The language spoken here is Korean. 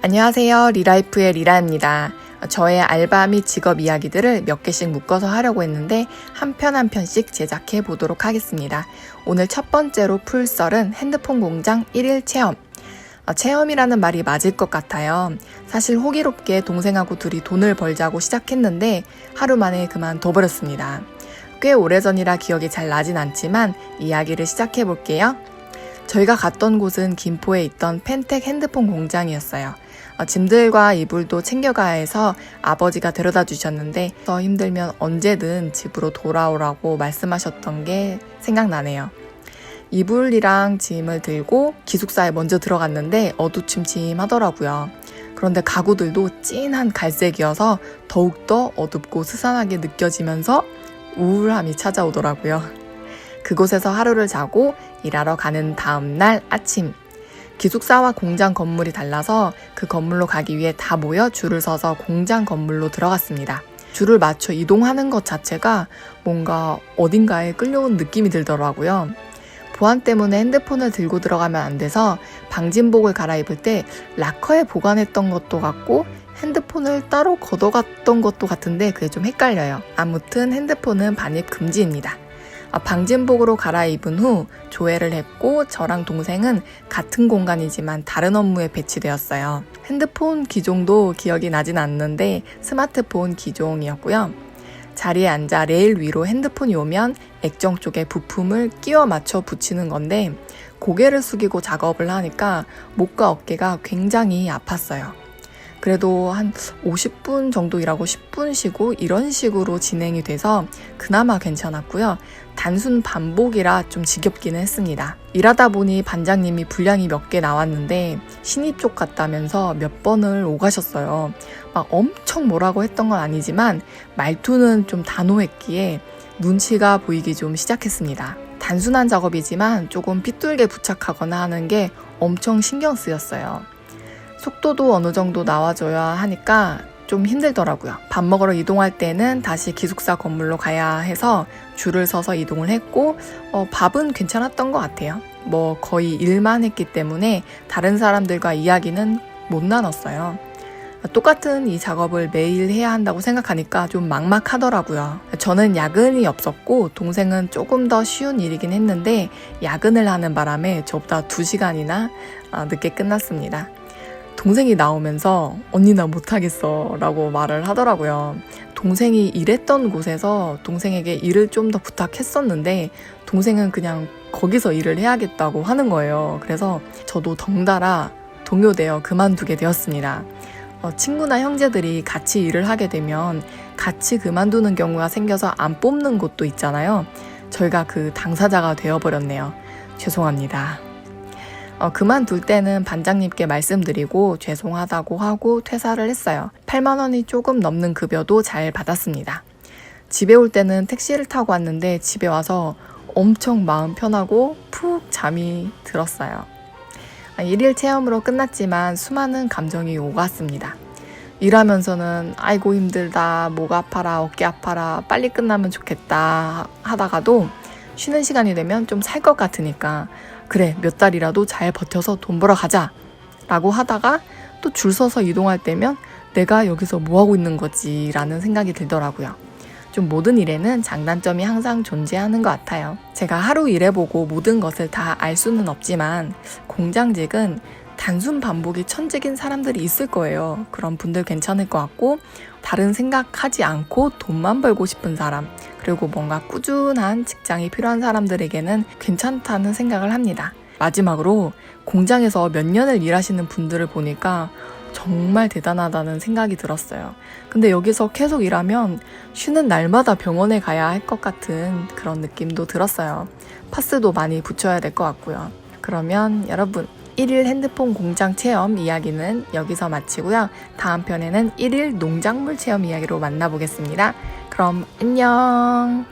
안녕하세요. 리라이프의 리라입니다. 저의 알바 및 직업 이야기들을 몇 개씩 묶어서 하려고 했는데 한 편 한 편씩 제작해 보도록 하겠습니다. 오늘 첫 번째로 풀 썰은 핸드폰 공장 1일 체험. 어, 체험이라는 말이 맞을 것 같아요. 사실 호기롭게 동생하고 둘이 돈을 벌자고 시작했는데 하루 만에 그만 둬버렸습니다. 꽤 오래전이라 기억이 잘 나진 않지만 이야기를 시작해 볼게요. 저희가 갔던 곳은 김포에 있던 펜텍 핸드폰 공장이었어요. 어, 짐들과 이불도 챙겨가야 해서 아버지가 데려다 주셨는데 더 힘들면 언제든 집으로 돌아오라고 말씀하셨던 게 생각나네요. 이불이랑 짐을 들고 기숙사에 먼저 들어갔는데 어두침침하더라고요. 그런데 가구들도 진한 갈색이어서 더욱더 어둡고 스산하게 느껴지면서 우울함이 찾아오더라고요. 그곳에서 하루를 자고 일하러 가는 다음날 아침. 기숙사와 공장 건물이 달라서 그 건물로 가기 위해 다 모여 줄을 서서 공장 건물로 들어갔습니다. 줄을 맞춰 이동하는 것 자체가 뭔가 어딘가에 끌려온 느낌이 들더라고요. 보안 때문에 핸드폰을 들고 들어가면 안 돼서 방진복을 갈아입을 때 락커에 보관했던 것도 같고 핸드폰을 따로 걷어갔던 것도 같은데 그게 좀 헷갈려요. 아무튼 핸드폰은 반입 금지입니다. 아, 방진복으로 갈아입은 후 조회를 했고 저랑 동생은 같은 공간이지만 다른 업무에 배치되었어요. 핸드폰 기종도 기억이 나진 않는데 스마트폰 기종이었고요. 자리에 앉아 레일 위로 핸드폰이 오면 액정 쪽에 부품을 끼워 맞춰 붙이는 건데 고개를 숙이고 작업을 하니까 목과 어깨가 굉장히 아팠어요. 그래도 한 50분 정도 일하고 10분 쉬고 이런 식으로 진행이 돼서 그나마 괜찮았고요. 단순 반복이라 좀 지겹기는 했습니다. 일하다 보니 반장님이 분량이 몇 개 나왔는데 신입 쪽 같다면서 몇 번을 오가셨어요. 막 엄청 뭐라고 했던 건 아니지만 말투는 좀 단호했기에 눈치가 보이기 좀 시작했습니다. 단순한 작업이지만 조금 삐뚤게 부착하거나 하는 게 엄청 신경 쓰였어요. 속도도 어느 정도 나와줘야 하니까 좀 힘들더라고요. 밥 먹으러 이동할 때는 다시 기숙사 건물로 가야 해서 줄을 서서 이동을 했고, 어, 밥은 괜찮았던 것 같아요. 뭐 거의 일만 했기 때문에 다른 사람들과 이야기는 못 나눴어요. 똑같은 이 작업을 매일 해야 한다고 생각하니까 좀 막막하더라고요. 저는 야근이 없었고 동생은 조금 더 쉬운 일이긴 했는데 야근을 하는 바람에 저보다 2시간이나 늦게 끝났습니다. 동생이 나오면서 언니 나 못하겠어 라고 말을 하더라고요. 동생이 일했던 곳에서 동생에게 일을 좀 더 부탁했었는데 동생은 그냥 거기서 일을 해야겠다고 하는 거예요. 그래서 저도 덩달아 동요되어 그만두게 되었습니다. 어, 친구나 형제들이 같이 일을 하게 되면 같이 그만두는 경우가 생겨서 안 뽑는 곳도 있잖아요. 저희가 그 당사자가 되어버렸네요. 죄송합니다. 어, 그만둘 때는 반장님께 말씀드리고 죄송하다고 하고 퇴사를 했어요. 8만 원이 조금 넘는 급여도 잘 받았습니다. 집에 올 때는 택시를 타고 왔는데 집에 와서 엄청 마음 편하고 푹 잠이 들었어요. 아, 일일 체험으로 끝났지만 수많은 감정이 오갔습니다. 일하면서는 아이고 힘들다, 목 아파라, 어깨 아파라, 빨리 끝나면 좋겠다 하다가도 쉬는 시간이 되면 좀 살 것 같으니까 그래, 몇 달이라도 잘 버텨서 돈 벌어 가자. 라고 하다가 또 줄 서서 이동할 때면 내가 여기서 뭐 하고 있는 거지? 라는 생각이 들더라고요. 좀 모든 일에는 장단점이 항상 존재하는 것 같아요. 제가 하루 일해보고 모든 것을 다 알 수는 없지만 공장직은 단순 반복이 천직인 사람들이 있을 거예요. 그런 분들 괜찮을 것 같고 다른 생각하지 않고 돈만 벌고 싶은 사람 그리고 뭔가 꾸준한 직장이 필요한 사람들에게는 괜찮다는 생각을 합니다. 마지막으로 공장에서 몇 년을 일하시는 분들을 보니까 정말 대단하다는 생각이 들었어요. 근데 여기서 계속 일하면 쉬는 날마다 병원에 가야 할 것 같은 그런 느낌도 들었어요. 파스도 많이 붙여야 될 것 같고요. 그러면 여러분 1일 핸드폰 공장 체험 이야기는 여기서 마치고요. 다음 편에는 1일 농작물 체험 이야기로 만나보겠습니다. 그럼 안녕!